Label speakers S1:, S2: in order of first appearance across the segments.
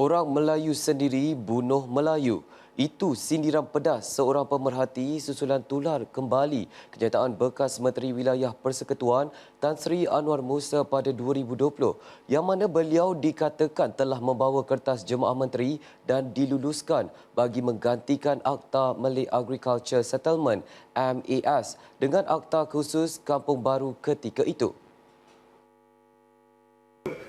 S1: Orang Melayu sendiri bunuh Melayu. Itu sindiran pedas seorang pemerhati susulan tular kembali kenyataan bekas Menteri Wilayah Persekutuan Tan Sri Anwar Musa pada 2020 yang mana beliau dikatakan telah membawa kertas jemaah menteri dan diluluskan bagi menggantikan Akta Malay Agriculture Settlement MAS dengan Akta Khusus Kampung Baru ketika itu.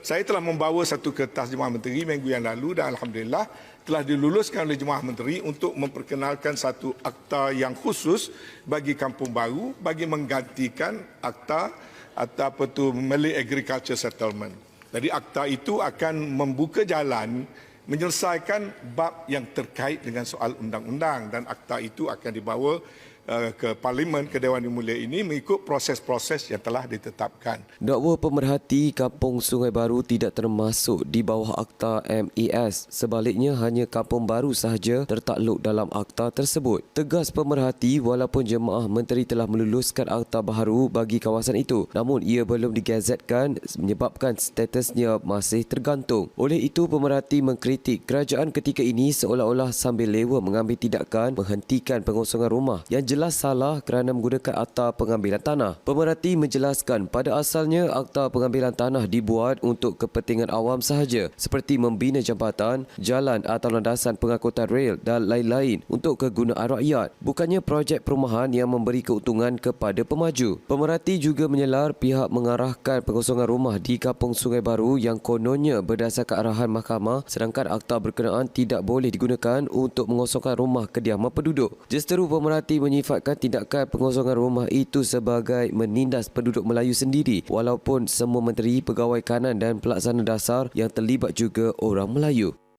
S2: Saya telah membawa satu kertas Jemaah Menteri minggu yang lalu dan Alhamdulillah telah diluluskan oleh Jemaah Menteri untuk memperkenalkan satu akta yang khusus bagi Kampung Baru bagi menggantikan akta atau apa tu Malay Agriculture Settlement. Jadi akta itu akan membuka jalan menyelesaikan bab yang terkait dengan soal undang-undang dan akta itu akan dibawa ke parlimen ke Dewan Yang Mulia ini mengikut proses-proses yang telah ditetapkan.
S1: Dakwa pemerhati Kampung Sungai Baru tidak termasuk di bawah Akta MAS. Sebaliknya hanya Kampung Baru sahaja tertakluk dalam akta tersebut. Tegas pemerhati walaupun jemaah menteri telah meluluskan akta baharu bagi kawasan itu namun ia belum digazetkan menyebabkan statusnya masih tergantung. Oleh itu pemerhati mengkritik kerajaan ketika ini seolah-olah sambil lewa mengambil tindakan menghentikan pengosongan rumah yang jelas salah kerana menggunakan akta pengambilan tanah. Pemerhati menjelaskan pada asalnya akta pengambilan tanah dibuat untuk kepentingan awam sahaja seperti membina jambatan, jalan atau landasan pengangkutan rel dan lain-lain untuk kegunaan rakyat. Bukannya projek perumahan yang memberi keuntungan kepada pemaju. Pemerhati juga menyelar pihak mengarahkan pengosongan rumah di Kampung Sungai Baru yang kononnya berdasarkan arahan mahkamah sedangkan akta berkenaan tidak boleh digunakan untuk mengosongkan rumah kediaman penduduk. Justeru pemerhati menyifatkan tindakan pengosongan rumah itu sebagai menindas penduduk Melayu sendiri walaupun semua menteri, pegawai kanan dan pelaksana dasar yang terlibat juga orang Melayu.